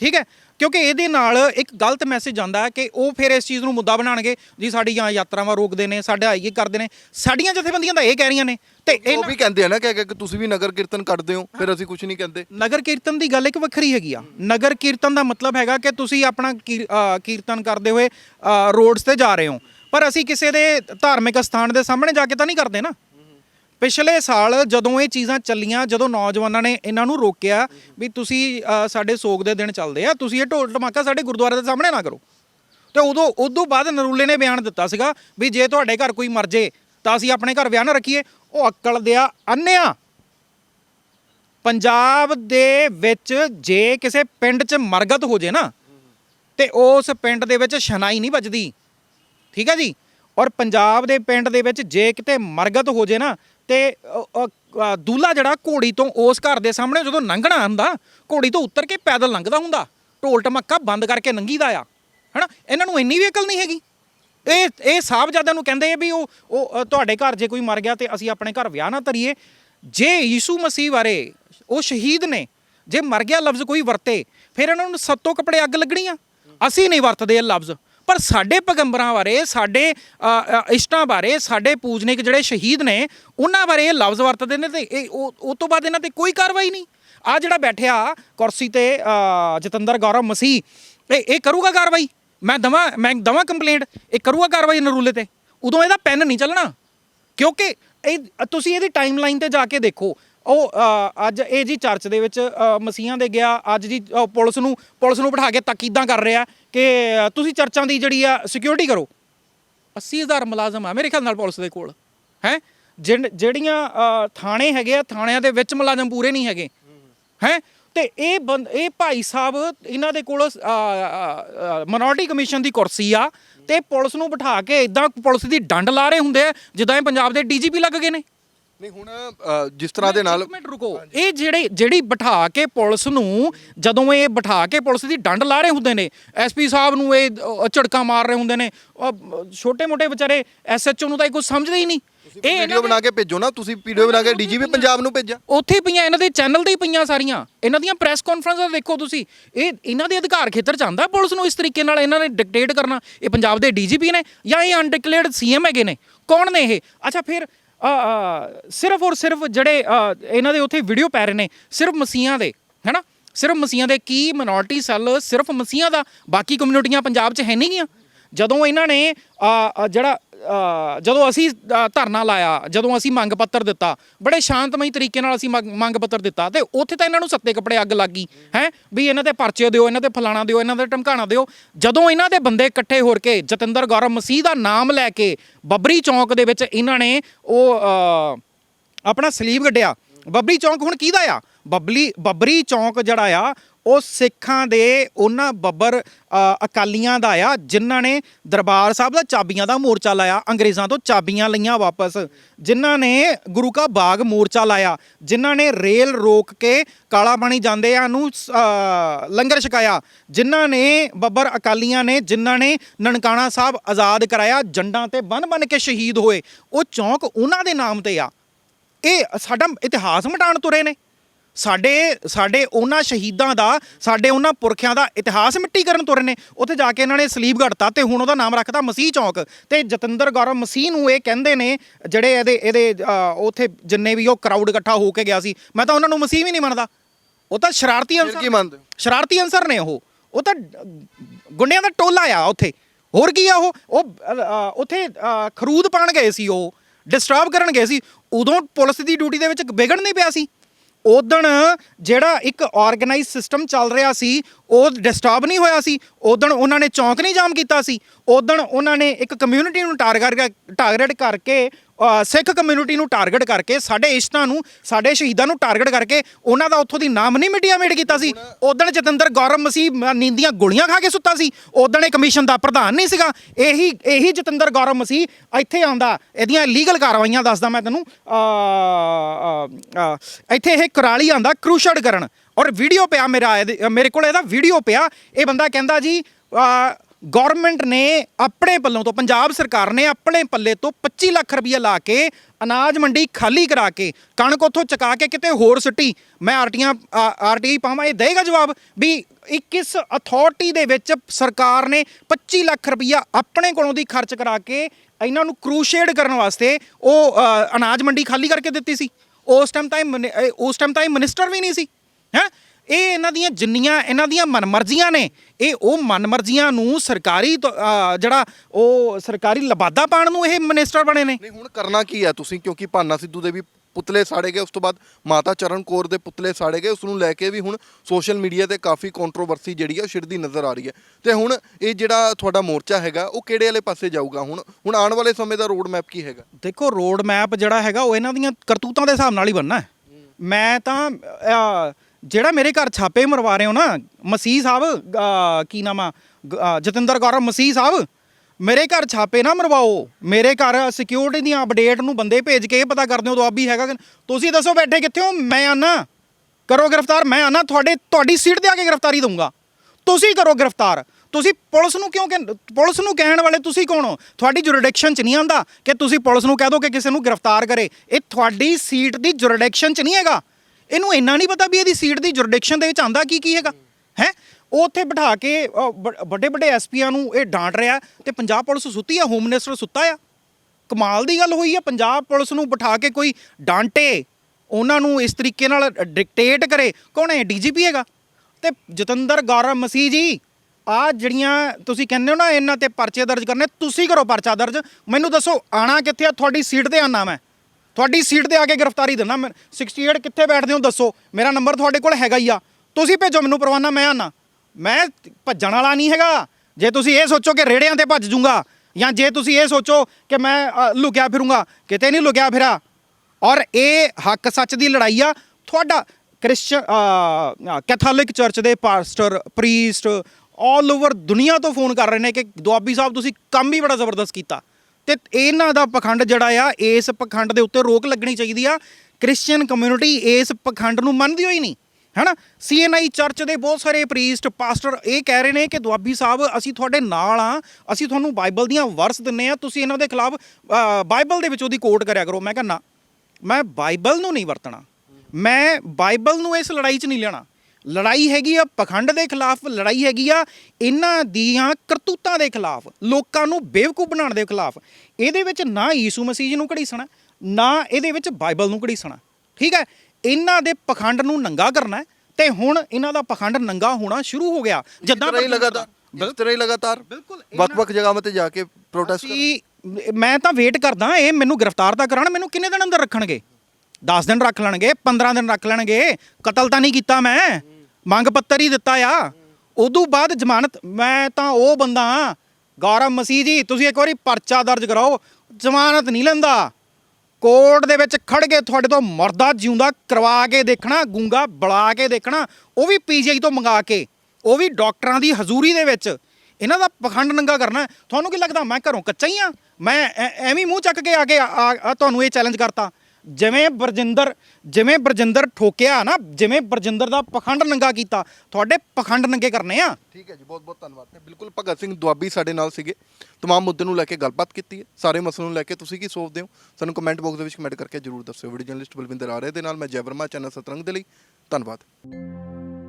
ਠੀਕ ਹੈ? ਕਿਉਂਕਿ ਇਹਦੇ ਨਾਲ ਇੱਕ ਗਲਤ ਮੈਸੇਜ ਜਾਂਦਾ ਹੈ ਕਿ ਉਹ ਫਿਰ ਇਸ ਚੀਜ਼ ਨੂੰ ਮੁੱਦਾ ਬਣਾਉਣਗੇ ਜੀ ਸਾਡੀਆਂ ਯਾਤਰਾਵਾਂ ਰੋਕਦੇ ਨੇ ਸਾਡਾ ਇਹ ਕਰਦੇ ਨੇ ਸਾਡੀਆਂ ਜਥੇਬੰਦੀਆਂ ਤਾਂ ਇਹ ਕਹਿ ਰਹੀਆਂ ਨੇ। ਤੇ ਉਹ ਇਹਨਾਂ ਵੀ ਕਹਿੰਦੇ ਆ ਨਾ ਕਿ ਕਿ ਤੁਸੀਂ ਵੀ ਨਗਰ ਕੀਰਤਨ ਕੱਢਦੇ ਹੋ ਫਿਰ ਅਸੀਂ ਕੁਝ ਨਹੀਂ ਕਹਿੰਦੇ। ਨਗਰ ਕੀਰਤਨ ਦੀ ਗੱਲ ਇੱਕ ਵੱਖਰੀ ਹੈਗੀ ਆ। ਨਗਰ ਕੀਰਤਨ ਦਾ ਮਤਲਬ ਹੈਗਾ ਕਿ ਤੁਸੀਂ ਆਪਣਾ ਕੀਰਤਨ ਕਰਦੇ ਹੋਏ ਰੋਡਸ ਤੇ ਜਾ ਰਹੇ ਹੋ। ਪਰ ਅਸੀਂ ਕਿਸੇ ਦੇ ਧਾਰਮਿਕ ਸਥਾਨ ਦੇ ਸਾਹਮਣੇ ਜਾ ਕੇ ਤਾਂ ਨਹੀਂ ਕਰਦੇ ਨਾ। ਪਿਛਲੇ ਸਾਲ ਜਦੋਂ ਇਹ ਚੀਜ਼ਾਂ ਚੱਲੀਆਂ ਜਦੋਂ ਨੌਜਵਾਨਾਂ ਨੇ ਇਹਨਾਂ ਨੂੰ ਰੋਕਿਆ ਵੀ ਤੁਸੀਂ ਅ, ਸਾਡੇ ਸੋਗ ਦੇ ਦਿਨ ਚੱਲਦੇ ਆ ਤੁਸੀਂ ਇਹ ਢੋਲ ਟਮਾਕਾ ਸਾਡੇ ਗੁਰਦੁਆਰੇ ਦੇ ਸਾਹਮਣੇ ਨਾ ਕਰੋ। ਤੇ ਉਦੋਂ ਉਦੋਂ ਬਾਅਦ ਨਰੂਲੇ ਨੇ ਬਿਆਨ ਦਿੱਤਾ ਸੀਗਾ ਵੀ ਜੇ ਤੁਹਾਡੇ ਘਰ ਕੋਈ ਮਰ ਜੇ ਤਾਂ ਅਸੀਂ ਆਪਣੇ ਘਰ ਵਿਆਹ ਨਾ ਰੱਖੀਏ। ਉਹ ਅਕਲ ਦਿਆ ਅੰਨਿਆ। ਪੰਜਾਬ ਦੇ ਵਿੱਚ ਜੇ ਕਿਸੇ ਪਿੰਡ 'ਚ ਮਰਗਤ ਹੋ ਜੇ ਨਾ ਤੇ ਉਸ ਪਿੰਡ ਦੇ ਵਿੱਚ ਸ਼ਨਾਈ ਨਹੀਂ ਵੱਜਦੀ। ਠੀਕ ਹੈ ਜੀ? ਔਰ ਪੰਜਾਬ ਦੇ ਪਿੰਡ ਦੇ ਵਿੱਚ ਜੇ ਕਿਤੇ ਮਰਗਤ ਹੋ ਜੇ ਨਾ ਤੇ ਅ, ਦੂਲਾ ਜਿਹੜਾ ਘੋੜੀ ਤੋਂ ਉਸ ਘਰ ਦੇ ਸਾਹਮਣੇ ਜਦੋਂ ਲੰਘਣਾ ਹੁੰਦਾ ਘੋੜੀ ਤੋਂ ਉੱਤਰ ਕੇ ਪੈਦਲ ਲੰਘਦਾ ਹੁੰਦਾ ਢੋਲ ਟਮੱਕਾ ਬੰਦ ਕਰਕੇ ਲੰਘੀਦਾ ਆ ਹਨਾ? ਇਹਨਾਂ ਨੂੰ ਇੰਨੀ ਵੀ ਅਕਲ ਨਹੀਂ ਹੈਗੀ। ਇਹ ਇਹ ਸਾਹਿਬਜ਼ਾਦਿਆਂ ਨੂੰ ਕਹਿੰਦੇ ਆ ਵੀ ਉਹ ਉਹ ਤੁਹਾਡੇ ਘਰ ਜੇ ਕੋਈ ਮਰ ਗਿਆ ਤੇ ਅਸੀਂ ਆਪਣੇ ਘਰ ਵਿਆਹ ਨਾ ਧਰੀਏ। ਜੇ ਯੀਸੂ ਮਸੀਹ ਬਾਰੇ ਉਹ ਸ਼ਹੀਦ ਨੇ ਜੇ ਮਰ ਗਿਆ ਲਫ਼ਜ਼ ਕੋਈ ਵਰਤੇ ਫਿਰ ਇਹਨਾਂ ਨੂੰ ਸੱਤੋਂ ਕੱਪੜੇ ਅੱਗ ਲੱਗਣੀਆਂ। ਅਸੀਂ ਨਹੀਂ ਵਰਤਦੇ ਇਹ ਲਫ਼ਜ਼। ਪਰ ਸਾਡੇ ਪੈਗੰਬਰਾਂ ਬਾਰੇ, ਸਾਡੇ ਇਸ਼ਟਾਂ ਬਾਰੇ, ਸਾਡੇ ਪੂਜਨਿਕ ਜਿਹੜੇ ਸ਼ਹੀਦ ਨੇ, ਉਹਨਾਂ ਬਾਰੇ ਇਹ ਲਫ਼ਜ਼ ਵਰਤਦੇ ਨੇ ਤੇ ਇਹ ਉਹ ਤੋਂ ਬਾਅਦ ਇਹਨਾਂ ਤੇ ਕੋਈ ਕਾਰਵਾਈ ਨਹੀਂ। ਆ ਜਿਹੜਾ ਬੈਠਿਆ ਕੁਰਸੀ ਤੇ ਜਤਿੰਦਰ ਗੌਰਵ ਮਸੀਹ, ਇਹ ਇਹ ਕਰੂਗਾ ਕਾਰਵਾਈ? ਮੈਂ ਦਵਾਂ ਮੈਂ ਦਵਾਂ ਕੰਪਲੇਂਟ, ਇਹ ਕਰੂਗਾ ਕਾਰਵਾਈ ਨਰੂਲੇ ਤੇ? ਉਦੋਂ ਇਹਦਾ ਪੈਨ ਨਹੀਂ ਚੱਲਣਾ। ਕਿਉਂਕਿ ਇਹ, ਤੁਸੀਂ ਇਹਦੀ ਟਾਈਮਲਾਈਨ ਤੇ ਜਾ ਕੇ ਦੇਖੋ ਉਹ ਅੱਜ ਇਹ ਜੀ ਚਰਚ ਦੇ ਵਿੱਚ ਮਸੀਹਾਂ ਦੇ ਗਿਆ, ਅੱਜ ਜੀ ਪੁਲਿਸ ਨੂੰ ਪੁਲਿਸ ਨੂੰ ਬਿਠਾ ਕੇ ਤਾਕੀਦਾਂ ਕਰ ਰਿਹਾ ਕਿ ਤੁਸੀਂ ਚਰਚਾਂ ਦੀ ਜਿਹੜੀ ਆ ਸਿਕਿਉਰਿਟੀ ਕਰੋ। 80000 ਮੁਲਾਜ਼ਮ ਆ ਮੇਰੇ ਖਿਆਲ ਨਾਲ ਪੁਲਿਸ ਦੇ ਕੋਲ, ਹੈ? ਜਿਹੜੀਆਂ ਥਾਣੇ ਹੈਗੇ ਆ, ਥਾਣਿਆਂ ਦੇ ਵਿੱਚ ਮੁਲਾਜ਼ਮ ਪੂਰੇ ਨਹੀਂ ਹੈਗੇ, ਹੈ? ਤੇ ਇਹ ਬੰਦ, ਇਹ ਭਾਈ ਸਾਹਿਬ ਇਹਨਾਂ ਦੇ ਕੋਲ ਮਿਨੋਰਟੀ ਕਮਿਸ਼ਨ ਦੀ ਕੁਰਸੀ ਆ ਤੇ ਪੁਲਿਸ ਨੂੰ ਬਿਠਾ ਕੇ ਇਦਾਂ ਪੁਲਿਸ ਦੀ ਡੰਡ ਲਾ ਰਹੇ ਹੁੰਦੇ ਆ, ਜਿੱਦਾਂ ਇਹ ਪੰਜਾਬ ਦੇ ਡੀਜੀਪੀ ਲੱਗ ਗਏ ਨੇ। ਨਹੀਂ ਹੁਣ ਅ, ਜਿਸ ਤਰ੍ਹਾਂ ਦੇ ਨਾਲ ਇੱਕ ਮਿੰਟ ਰੁਕੋ। ਇਹ ਜਿਹੜੇ ਜਿਹੜੀ ਬਿਠਾ ਕੇ ਪੁਲਿਸ ਨੂੰ ਜਦੋਂ ਇਹ ਬਿਠਾ ਕੇ ਪੁਲਿਸ ਦੀ ਡੰਡ ਲਾ ਰਹੇ ਹੁੰਦੇ ਨੇ ਐਸਪੀ ਸਾਹਿਬ ਨੂੰ ਇਹ ਅ, ਝੜਕਾਂ ਮਾਰ ਰਹੇ ਹੁੰਦੇ ਨੇ ਛੋਟੇ ਮੋਟੇ ਵਿਚਾਰੇ ਐਸਐਚਓ ਨੂੰ ਤਾਂ ਇਹ ਕੁਝ ਸਮਝਦੇ ਹੀ ਨਹੀਂ। ਇਹ ਇਹਨਾਂ ਵੀਡੀਓ ਬਣਾ ਕੇ ਭੇਜੋ ਨਾ ਤੁਸੀਂ ਵੀਡੀਓ ਬਣਾ ਕੇ ਡੀਜੀਪੀ ਪੰਜਾਬ ਨੂੰ ਭੇਜਿਆ। ਉੱਥੇ ਹੀ ਪਈਆਂ ਇਹਨਾਂ ਦੇ ਚੈਨਲ ਤੇ ਹੀ ਪਈਆਂ ਸਾਰੀਆਂ। ਇਹਨਾਂ ਦੀਆਂ ਪ੍ਰੈਸ ਕਾਨਫਰੰਸਾਂ ਦੇਖੋ ਤੁਸੀਂ। ਇਹ ਇਹਨਾਂ ਦੇ ਅਧਿਕਾਰ ਖੇਤਰ ਚ ਆਂਦਾ ਪੁਲਿਸ ਨੂੰ ਇਸ ਤਰੀਕੇ ਨਾਲ ਇਹਨਾਂ ਨੇ ਡਿਕਟੇਟ ਕਰਨਾ। ਇਹ ਪੰਜਾਬ ਦੇ ਡੀਜੀਪੀ ਨੇ ਜਾਂ ਇਹ ਅਨਡਿਕਲੇਅਰਡ ਸੀਐਮ ਹੈਗੇ ਨੇ। ਕੌਣ ਨੇ ਇਹ? ਅੱਛਾ ਫਿਰ ਸਿਰਫ ਔਰ ਸਿਰਫ ਜਿਹੜੇ ਇਹਨਾਂ ਦੇ ਉੱਥੇ ਵੀਡੀਓ ਪੈ ਰਹੇ ਨੇ, ਸਿਰਫ ਮਸੀਹਾਂ ਦੇ, ਹੈਨਾ? ਸਿਰਫ ਮਸੀਹਾਂ ਦੇ ਕੀ ਮਿਨੋਰਟੀ ਸੈੱਲ ਸਿਰਫ ਮਸੀਹਾਂ ਦਾ, ਬਾਕੀ ਕਮਿਊਨਿਟੀਆਂ ਪੰਜਾਬ 'ਚ ਹੈ ਨਹੀਂ ਗੀਆਂ। ਜਦੋਂ ਇਹਨਾਂ ਨੇ ਜਿਹੜਾ ਜਦੋਂ ਅਸੀਂ ਧਰਨਾ ਲਾਇਆ, ਜਦੋਂ ਅਸੀਂ ਮੰਗ ਪੱਤਰ ਦਿੱਤਾ, ਬੜੇ ਸ਼ਾਂਤਮਈ ਤਰੀਕੇ ਨਾਲ ਅਸੀਂ ਮੰਗ ਮੰਗ ਪੱਤਰ ਦਿੱਤਾ, ਤੇ ਉੱਥੇ ਤਾਂ ਇਹਨਾਂ ਨੂੰ ਸੱਤੇ ਕੱਪੜੇ ਅੱਗ ਲੱਗ ਗਈ, ਹੈ? ਵੀ ਇਹਨਾਂ ਦੇ ਪਰਚੇ ਦਿਓ, ਇਹਨਾਂ ਦੇ ਫਲਾਣਾ ਦਿਓ, ਇਹਨਾਂ ਦੇ ਟਮਕਾਣਾ ਦਿਓ। ਜਦੋਂ ਇਹਨਾਂ ਦੇ ਬੰਦੇ ਇਕੱਠੇ ਹੋਰ ਕੇ, ਜਤਿੰਦਰ ਗੌਰਵ ਮਸੀਹ ਦਾ ਨਾਮ ਲੈ ਕੇ ਬੱਬਰੀ ਚੌਂਕ ਦੇ ਵਿੱਚ ਇਹਨਾਂ ਨੇ ਉਹ ਆਪਣਾ ਸਲੀਬ ਗੱਡਿਆ ਬੱਬਰੀ ਚੌਂਕ ਹੁਣ ਕਿਹਦਾ ਆ? ਬੱਬਲੀ, ਬੱਬਰੀ ਚੌਂਕ ਜਿਹੜਾ ਆ ਉਹ ਸਿੱਖਾਂ ਦੇ ਉਹਨਾਂ ਬੱਬਰ ਅਕਾਲੀਆਂ ਦਾ ਆ, ਜਿਨ੍ਹਾਂ ਨੇ ਦਰਬਾਰ ਸਾਹਿਬ ਦਾ ਚਾਬੀਆਂ ਦਾ ਮੋਰਚਾ ਲਾਇਆ, ਅੰਗਰੇਜ਼ਾਂ ਤੋਂ ਚਾਬੀਆਂ ਲਈਆਂ ਵਾਪਸ। ਜਿਨ੍ਹਾਂ ਨੇ ਗੁਰੂ ਕਾ ਬਾਗ ਮੋਰਚਾ ਲਾਇਆ, ਜਿਨ੍ਹਾਂ ਨੇ ਰੇਲ ਰੋਕ ਕੇ ਕਾਲਾ ਪਾਣੀ ਜਾਂਦੇ ਆ ਨੂੰ ਲੰਗਰ ਛਕਾਇਆ, ਜਿਨ੍ਹਾਂ ਨੇ ਬੱਬਰ ਅਕਾਲੀਆਂ ਨੇ, ਜਿਨ੍ਹਾਂ ਨੇ ਨਨਕਾਣਾ ਸਾਹਿਬ ਆਜ਼ਾਦ ਕਰਾਇਆ, ਜੰਡਾਂ ਤੇ ਬੰਨ ਬੰਨ ਕੇ ਸ਼ਹੀਦ ਹੋਏ, ਉਹ ਚੌਂਕ ਉਹਨਾਂ ਦੇ ਨਾਮ ਤੇ ਆ। ਇਹ ਸਾਡਾ ਇਤਿਹਾਸ ਮਿਟਾਣ ਤੁਰੇ ਨੇ। ਸਾਡੇ ਸਾਡੇ ਉਹਨਾਂ ਸ਼ਹੀਦਾਂ ਦਾ ਸਾਡੇ ਉਹਨਾਂ ਪੁਰਖਿਆਂ ਦਾ ਇਤਿਹਾਸ ਮਿੱਟੀ ਕਰਨ ਤੁਰੇ ਨੇ। ਉੱਥੇ ਜਾ ਕੇ ਇਹਨਾਂ ਨੇ ਸਲੀਬ ਘੜਤਾ ਤੇ ਹੁਣ ਉਹਦਾ ਨਾਮ ਰੱਖਤਾ ਮਸੀਹ ਚੌਂਕ। ਤੇ ਜਤਿੰਦਰ ਗੌਰਵ ਮਸੀਹ ਨੂੰ ਇਹ ਕਹਿੰਦੇ ਨੇ ਜਿਹੜੇ ਇਹਦੇ ਇਹਦੇ ਉੱਥੇ ਜਿੰਨੇ ਵੀ ਉਹ ਕਰਾਊਡ ਇਕੱਠਾ ਹੋ ਕੇ ਗਿਆ ਸੀ ਮੈਂ ਤਾਂ ਉਹਨਾਂ ਨੂੰ ਮਸੀਹ ਵੀ ਨਹੀਂ ਮੰਨਦਾ। ਉਹ ਤਾਂ ਸ਼ਰਾਰਤੀ ਅਨਸਰ ਕੀ ਮੰਨਦੇ? ਸ਼ਰਾਰਤੀ ਅਨਸਰ ਨੇ ਉਹ। ਉਹ ਤਾਂ ਗੁੰਡਿਆਂ ਦਾ ਟੋਲਾ ਆ ਉੱਥੇ। ਹੋਰ ਕੀ ਆ ਉਹ? ਉਹ ਉੱਥੇ ਖਰੂਦ ਪਾਣ ਗਏ ਸੀ ਉਹ। ਡਿਸਟਰਬ ਕਰਨ ਗਏ ਸੀ। ਉਦੋਂ ਪੁਲਿਸ ਦੀ ਡਿਊਟੀ ਦੇ ਵਿੱਚ ਵਿਗੜ ਨਹੀਂ ਪਿਆ ਸੀ। ਉਦਣ ਜਿਹੜਾ ਇੱਕ ਆਰਗੇਨਾਈਜ਼ ਸਿਸਟਮ ਚੱਲ ਰਿਹਾ ਸੀ, ਉਹ ਡਿਸਟਰਬ ਨਹੀਂ ਹੋਇਆ ਸੀ। ਉਦਣ ਉਹਨਾਂ ਨੇ ਚੌਂਕ ਨਹੀਂ ਜਾਮ ਕੀਤਾ ਸੀ। ਉਦਣ ਉਹਨਾਂ ਨੇ ਇੱਕ ਕਮਿਊਨਿਟੀ ਨੂੰ ਟਾਰਗੇਟ ਟਾਰਗੇਟ ਕਰਕੇ ਸਿੱਖ ਕਮਿਊਨਿਟੀ ਨੂੰ ਟਾਰਗੇਟ ਕਰਕੇ, ਸਾਡੇ ਇਸ਼ਟਾਂ ਨੂੰ, ਸਾਡੇ ਸ਼ਹੀਦਾਂ ਨੂੰ ਟਾਰਗੇਟ ਕਰਕੇ ਉਹਨਾਂ ਦਾ ਉੱਥੋਂ ਦੀ ਨਾਮ ਨਹੀਂ ਮਿਟਿਆ ਮੇਟ ਕੀਤਾ ਸੀ। ਉਦਣ ਜਤਿੰਦਰ ਗੌਰਵ ਮਸੀਹ ਮ- ਨੀਂਦ ਦੀਆਂ ਗੋਲੀਆਂ ਖਾ ਕੇ ਸੁੱਤਾ ਸੀ। ਉਦਣ ਇਹ ਕਮਿਸ਼ਨ ਦਾ ਪ੍ਰਧਾਨ ਨਹੀਂ ਸੀਗਾ। ਇਹੀ ਇਹੀ ਜਤਿੰਦਰ ਗੌਰਵ ਮਸੀਹ ਇੱਥੇ ਆਉਂਦਾ। ਇਹਦੀਆਂ ਲੀਗਲ ਕਾਰਵਾਈਆਂ ਦੱਸਦਾ ਮੈਂ ਤੈਨੂੰ। ਇੱਥੇ ਇਹ ਕੁਰਾਲੀ ਆਂਦਾ ਕਰੂਸ਼ਡ ਕਰਨ। ਔਰ ਵੀਡੀਓ ਪਿਆ ਮੇਰਾ, ਇਹਦੇ- ਮੇਰੇ ਕੋਲ ਇਹਦਾ ਵੀਡੀਓ ਪਿਆ। ਇਹ ਬੰਦਾ ਕਹਿੰਦਾ ਜੀ ਗਵਰਨਮੈਂਟ ਨੇ ਆਪਣੇ ਪੱਲੋਂ ਤੋਂ, ਪੰਜਾਬ ਸਰਕਾਰ ਨੇ ਆਪਣੇ ਪੱਲੇ ਤੋਂ 25 ਲੱਖ ਰੁਪਏ ਲਾ ਕੇ ਅਨਾਜ ਮੰਡੀ ਖਾਲੀ ਕਰਾ ਕੇ ਕਣਕ ਉੱਥੋਂ ਚਕਾ ਕੇ ਕਿਤੇ ਹੋਰ ਸਿੱਟੀ। ਮੈਂ ਆਰਟੀਆਂ ਆਰਟੀਆਈ ਪਾਵਾਂ, ਇਹ ਦੇਗਾ ਜਵਾਬ ਵੀ ਇੱਕ ਕਿਸ ਅਥਾਰਟੀ ਦੇ ਵਿੱਚ ਸਰਕਾਰ ਨੇ 25 ਲੱਖ ਰੁਪਈਆ ਆਪਣੇ ਕੋਲੋਂ ਦੀ ਖਰਚ ਕਰਾ ਕੇ ਇਹਨਾਂ ਨੂੰ ਕਰੂਸ਼ੇਡ ਕਰਨ ਵਾਸਤੇ ਉਹ ਅਨਾਜ ਮੰਡੀ ਖਾਲੀ ਕਰਕੇ ਦਿੱਤੀ ਸੀ। ਉਸ ਟਾਈਮ ਟਾਈਮ ਉਸ ਟਾਈਮ ਟਾਈਮ ਮਿਨਿਸਟਰ ਵੀ ਨਹੀਂ ਸੀ। ਹੈ? ਇਹ ਇਹਨਾਂ ਦੀਆਂ ਜਿੰਨੀਆਂ ਇਹਨਾਂ ਦੀਆਂ ਮਨਮਰਜ਼ੀਆਂ ਨੇ ਇਹ ਉਹ ਮਨਮਰਜ਼ੀਆਂ ਨੂੰ ਸਰਕਾਰੀ ਤੋਂ, ਅ, ਜਿਹੜਾ ਉਹ ਸਰਕਾਰੀ ਲਬਾਦਾ ਪਾਣ ਨੂੰ ਇਹ ਮਿਨਿਸਟਰ ਬਣੇ ਨੇ। ਨਹੀਂ ਹੁਣ ਕਰਨਾ ਕੀ ਹੈ ਤੁਸੀਂ? ਕਿਉਂਕਿ ਭਾਨਾ ਸਿੱਧੂ ਦੇ ਵੀ ਪੁਤਲੇ ਸਾੜੇ ਗਏ ਉਸ ਤੋਂ ਬਾਅਦ ਮਾਤਾ ਚਰਨ ਕੌਰ ਦੇ ਪੁਤਲੇ ਸਾੜੇ ਗਏ ਉਸ ਨੂੰ ਲੈ ਕੇ ਵੀ ਹੁਣ ਸੋਸ਼ਲ ਮੀਡੀਆ ਤੇ ਕਾਫੀ ਕੰਟਰੋਵਰਸੀ ਜਿਹੜੀ ਹੈ ਉਹ ਛਿੜਦੀ ਨਜ਼ਰ ਆ ਰਹੀ ਹੈ। ਤੇ ਹੁਣ ਇਹ ਜਿਹੜਾ ਤੁਹਾਡਾ ਮੋਰਚਾ ਹੈਗਾ ਉਹ ਕਿਹੜੇ ਵਾਲੇ ਪਾਸੇ ਜਾਊਗਾ ਹੁਣ? ਹੁਣ ਆਉਣ ਵਾਲੇ ਸਮੇਂ ਦਾ ਰੋਡ ਮੈਪ ਕੀ ਹੈਗਾ? ਦੇਖੋ ਰੋਡ ਮੈਪ ਜਿਹੜਾ ਹੈਗਾ ਉਹ ਇਹਨਾਂ ਦੀਆਂ ਕਰਤੂਤਾਂ ਦੇ ਹਿਸਾਬ ਨਾਲ ਹੀ ਬਣਨਾ ਹੈ। ਮੈਂ ਤਾਂ ਅ, ਜਿਹੜਾ ਮੇਰੇ ਘਰ ਛਾਪੇ ਮਰਵਾ ਰਹੇ ਹੋ ਨਾ ਮਸੀਹ ਸਾਹਿਬ ਅ, ਕੀ ਨਾਮ ਆ? ਗ- ਅ, ਜਤਿੰਦਰ ਗੌਰਵ ਮਸੀਹ ਸਾਹਿਬ ਮੇਰੇ ਘਰ ਛਾਪੇ ਨਾ ਮਰਵਾਓ। ਮੇਰੇ ਘਰ ਸਿਕਿਉਰਿਟੀ ਦੀਆਂ ਅਪਡੇਟ ਨੂੰ ਬੰਦੇ ਭੇਜ ਕੇ ਇਹ ਪਤਾ ਕਰਦੇ ਹੋ ਦੁਆਬੀ ਹੈਗਾ ਕਿ- ਤੁਸੀਂ ਦੱਸੋ ਬੈਠੇ ਕਿੱਥੇ ਹੋ? ਮੈਂ ਆਨਾ। ਕਰੋ ਗ੍ਰਿਫਤਾਰ ਮੈਂ ਆਨਾ। ਤੁਹਾਡੇ ਤੁਹਾਡੀ ਸੀਟ ਤੇ ਆ ਕੇ ਗ੍ਰਿਫਤਾਰੀ ਦਊਂਗਾ। ਤੁਸੀਂ ਕਰੋ ਗ੍ਰਿਫਤਾਰ। ਤੁਸੀਂ ਪੁਲਿਸ ਨੂੰ ਕਿਉਂ ਕਹਿ- ਪੁਲਿਸ ਨੂੰ ਕਹਿਣ ਵਾਲੇ ਤੁਸੀਂ ਕੌਣ ਹੋ? ਤੁਹਾਡੀ ਜੁਰਿਡਿਕਸ਼ਨ ਚ ਨਹੀਂ ਆਂਦਾ ਕਿ ਤੁਸੀਂ ਪੁਲਿਸ ਨੂੰ ਕਹਿ ਦੋ ਕਿ ਕਿਸੇ ਨੂੰ ਗ੍ਰਿਫਤਾਰ ਕਰੇ। ਇਹ ਤੁਹਾਡੀ ਸੀਟ ਦੀ ਜੁਰਿਡਿਕਸ਼ਨ ਚ ਨਹੀਂ ਹੈਗਾ। ਇਹਨੂੰ ਇੰਨਾ ਨਹੀਂ ਪਤਾ ਵੀ ਇਹਦੀ ਸੀਟ ਦੀ ਜੁਰਡਿਕਸ਼ਨ ਦੇ ਵਿੱਚ ਆਂਦਾ ਕੀ ਕੀ ਹੈਗਾ? ਹੈ? ਉਹ ਉੱਥੇ ਬਿਠਾ ਕੇ ਵੱਡੇ ਵੱਡੇ ਐਸਪੀਆਂ ਨੂੰ ਇਹ ਡਾਂਟ ਰਿਹਾ ਤੇ ਪੰਜਾਬ ਪੁਲਿਸ ਸੁੱਤੀ ਆ, ਹੋਮ ਮਿਨਿਸਟਰ ਸੁੱਤਾ ਆ। ਕਮਾਲ ਦੀ ਗੱਲ ਹੋਈ ਆ, ਪੰਜਾਬ ਪੁਲਿਸ ਨੂੰ ਬਿਠਾ ਕੇ ਕੋਈ ਡਾਂਟੇ, ਉਹਨਾਂ ਨੂੰ ਇਸ ਤਰੀਕੇ ਨਾਲ ਡਿਕਟੇਟ ਕਰੇ। ਕੌਣ ਹੈ? ਡੀਜੀਪੀ ਹੈਗਾ। ਤੇ ਜਤਿੰਦਰ ਗੌਰਵ ਮਸੀਹ ਜੀ, ਆ ਜਿਹੜੀਆਂ ਤੁਸੀਂ ਕਹਿੰਦੇ ਹੋ ਨਾ, ਇਹਨਾਂ ਤੇ ਪਰਚੇ ਦਰਜ ਕਰਨੇ, ਤੁਸੀਂ ਕਰੋ ਪਰਚਾ ਦਰਜ। ਮੈਨੂੰ ਦੱਸੋ, ਆਣਾ ਕਿੱਥੇ ਆ? ਤੁਹਾਡੀ ਸੀਟ ਤੇ ਆਣਾ ਮੈਂ। ਤੁਹਾਡੀ ਸੀਟ ਤੇ ਆ ਕੇ ਗ੍ਰਿਫਤਾਰੀ ਦਿੰਦਾ ਮੈਂ। 68 ਕਿੱਥੇ ਬੈਠਦੇ ਹੋ ਦੱਸੋ। ਮੇਰਾ ਨੰਬਰ ਤੁਹਾਡੇ ਕੋਲ ਹੈਗਾ ਹੀ ਆ। ਤੁਸੀਂ ਭੇਜੋ ਮੈਨੂੰ ਪਰਵਾਨਾ, ਮੈਂ ਆਣਾ ਮੈਂ ਭੱਜਣ ਵਾਲਾ ਨਹੀਂ ਹੈਗਾ। ਜੇ ਤੁਸੀਂ ਇਹ ਸੋਚੋ ਕਿ ਰੇੜਿਆਂ ਤੇ ਭੱਜ ਜੂੰਗਾ ਜਾਂ ਜੇ ਤੁਸੀਂ ਇਹ ਸੋਚੋ ਕਿ ਮੈਂ ਲੁਕਿਆ ਫਿਰੂੰਗਾ, ਕਿਤੇ ਨਹੀਂ ਲੁਕਿਆ ਫਿਰਾ। ਔਰ ਇਹ ਹੱਕ ਸੱਚ ਦੀ ਲੜਾਈ ਆ। ਤੁਹਾਡਾ ਕ੍ਰਿਸਚਨ ਕੈਥੋਲਿਕ ਚਰਚ ਦੇ ਪਾਸਟਰ, ਪ੍ਰੀਸਟ ਆਲ ਓਵਰ ਦੁਨੀਆ ਤੋਂ ਫੋਨ ਕਰ ਰਹੇ ਨੇ ਕਿ ਦੁਆਬੀ ਸਾਹਿਬ ਤੁਸੀਂ ਕੰਮ ਹੀ ਬੜਾ ਜ਼ਬਰਦਸਤ ਕੀਤਾ। ਤੇ ਇਹਨਾਂ ਦਾ ਪਖੰਡ ਜਿਹੜਾ ਆ, ਇਸ ਪਖੰਡ ਦੇ ਉੱਤੇ ਰੋਕ ਲੱਗਣੀ ਚਾਹੀਦੀ ਆ। ਕ੍ਰਿਸਚੀਅਨ ਕਮਿਊਨਿਟੀ ਇਸ ਪਖੰਡ ਨੂੰ ਮੰਨਦੀ ਹੋਈ ਨਹੀਂ, ਹੈਨਾ? ਸੀਐਨਆਈ ਚਰਚ ਦੇ ਬਹੁਤ ਸਾਰੇ ਪ੍ਰੀਸਟ ਪਾਸਟਰ ਇਹ ਕਹਿ ਰਹੇ ਨੇ ਕਿ ਦੁਆਬੀ ਸਾਹਿਬ, ਅਸੀਂ ਤੁਹਾਡੇ ਨਾਲ ਆ, ਅਸੀਂ ਤੁਹਾਨੂੰ ਬਾਈਬਲ ਦੀਆਂ ਵਰਸ ਦਿੰਨੇ ਆ, ਤੁਸੀਂ ਇਹਨਾਂ ਦੇ ਖਿਲਾਫ ਬਾਈਬਲ ਦੇ ਵਿੱਚ ਉਹਦੀ ਕੋਟ ਕਰਿਆ ਕਰੋ। ਮੈਂ ਕਹਿੰਦਾ ਮੈਂ ਬਾਈਬਲ ਨੂੰ ਨਹੀਂ ਵਰਤਣਾ। ਮੈਂ ਬਾਈਬਲ ਨੂੰ ਇਸ ਲੜਾਈ 'ਚ ਨਹੀਂ ਲੈਣਾ ਲੜਾਈ ਹੈਗੀ ਆ ਪਖੰਡ ਦੇ ਖਿਲਾਫ ਲੜਾਈ ਹੈਗੀ ਆ ਇਹਨਾਂ ਦੀਆਂ ਕਰਤੂਤਾਂ ਦੇ ਖਿਲਾਫ ਲੋਕਾਂ ਨੂੰ ਬੇਵਕੂਫ ਬਣਾਉਣ ਦੇ ਖਿਲਾਫ ਇਹਦੇ ਵਿੱਚ ਨਾ ਯੀਸੂ ਮਸੀਹ ਜੀ ਨੂੰ ਘੜੀਸਣਾ ਨਾ ਇਹਦੇ ਵਿੱਚ ਬਾਈਬਲ ਨੂੰ ਘੜੀਸਣਾ ਠੀਕ ਹੈ? ਇਹਨਾਂ ਦੇ ਪਖੰਡ ਨੂੰ ਨੰਗਾ ਕਰਨਾ ਤੇ ਹੁਣ ਇਹਨਾਂ ਦਾ ਪਖੰਡ ਨੰਗਾ ਹੋਣਾ ਸ਼ੁਰੂ ਹੋ ਗਿਆ ਜਿੱਦਾਂ ਲਗਾਤਾਰ ਇਸ ਤਰ੍ਹਾਂ ਹੀ ਲਗਾਤਾਰ ਬਿਲਕੁਲ, ਵੱਖ-ਵੱਖ ਜਗ੍ਹਾਵਾਂ ਤੇ ਜਾ ਕੇ ਪ੍ਰੋਟੈਸਟ ਅਸੀਂ ਮੈਂ ਤਾਂ ਵੇਟ ਕਰਦਾ ਇਹ ਮੈਨੂੰ ਗ੍ਰਿਫਤਾਰ ਤਾਂ ਕਰਾਣ ਮੈਨੂੰ ਕਿੰਨੇ ਦਿਨ ਅੰਦਰ ਰੱਖਣਗੇ? 10 ਦਿਨ ਰੱਖ ਲੈਣਗੇ 15 ਦਿਨ ਰੱਖ ਲੈਣਗੇ ਕਤਲ ਤਾਂ ਨਹੀਂ ਕੀਤਾ ਮੈਂ। ਮੰਗ ਪੱਤਰ ਹੀ ਦਿੱਤਾ ਆ। ਉਦੋਂ ਬਾਅਦ ਜ਼ਮਾਨਤ, ਮੈਂ ਤਾਂ ਉਹ ਬੰਦਾ ਹਾਂ, ਗੌਰਵ ਮਸੀਹ ਜੀ, ਤੁਸੀਂ ਇੱਕ ਵਾਰੀ ਪਰਚਾ ਦਰਜ ਕਰਾਓ, ਜ਼ਮਾਨਤ ਨਹੀਂ ਲੈਂਦਾ। ਕੋਰਟ ਦੇ ਵਿੱਚ ਖੜ ਕੇ ਤੁਹਾਡੇ ਤੋਂ ਮਰਦਾ ਜਿਉਂਦਾ ਕਰਵਾ ਕੇ ਦੇਖਣਾ, ਗੂੰਗਾ ਬੁਲਾ ਕੇ ਦੇਖਣਾ, ਉਹ ਵੀ ਪੀਜੀਆਈ ਤੋਂ ਮੰਗਾ ਕੇ, ਉਹ ਵੀ ਡਾਕਟਰਾਂ ਦੀ ਹਜ਼ੂਰੀ ਦੇ ਵਿੱਚ। ਇਹਨਾਂ ਦਾ ਪਖੰਡ ਨੰਗਾ ਕਰਨਾ, ਤੁਹਾਨੂੰ ਕੀ ਲੱਗਦਾ, ਮੈਂ ਘਰੋਂ ਕੱਚਾ ਹੀ ਆ ਮੈਂ ਐਵੇਂ ਮੂੰਹ ਚੱਕ ਕੇ ਆ ਕੇ ਆ- ਤੁਹਾਨੂੰ ਇਹ ਚੈਲੰਜ ਕਰਤਾ। ਜਿਵੇਂ ਬਰਜਿੰਦਰ ਜਿਵੇਂ ਬਰਜਿੰਦਰ ਠੋਕਿਆ ਨਾ ਜਿਵੇਂ ਬਰਜਿੰਦਰ ਦਾ ਪਖੰਡ ਨੰਗਾ ਕੀਤਾ ਤੁਹਾਡੇ ਪਖੰਡ ਨੰਗੇ ਕਰਨੇ ਆ ਠੀਕ ਹੈ ਜੀ ਬਹੁਤ ਬਹੁਤ ਧੰਨਵਾਦ ਤੇ ਬਿਲਕੁਲ ਭਗਤ ਸਿੰਘ ਦੁਆਬੀ ਸਾਡੇ ਨਾਲ ਸੀਗੇ तमाम ਮੁੱਦੇ ਨੂੰ ਲੈ ਕੇ ਗੱਲਬਾਤ ਕੀਤੀ ਹੈ ਸਾਰੇ ਮਸਲੇ ਨੂੰ ਲੈ ਕੇ ਤੁਸੀਂ ਕੀ ਸੋਚਦੇ ਹੋ ਸਾਨੂੰ ਕਮੈਂਟ ਬਾਕਸ ਦੇ ਵਿੱਚ ਕਮੈਂਟ ਕਰਕੇ ਜਰੂਰ ਦੱਸਿਓ ਵੀਡੀਓ ਜਰਨਲਿਸਟ ਬਲਵਿੰਦਰ ਆਰੇ ਦੇ ਨਾਲ ਮੈਂ ਜੈ ਵਰਮਾ ਚੈਨਲ ਸਤਰੰਗ ਦੇ ਲਈ ਧੰਨਵਾਦ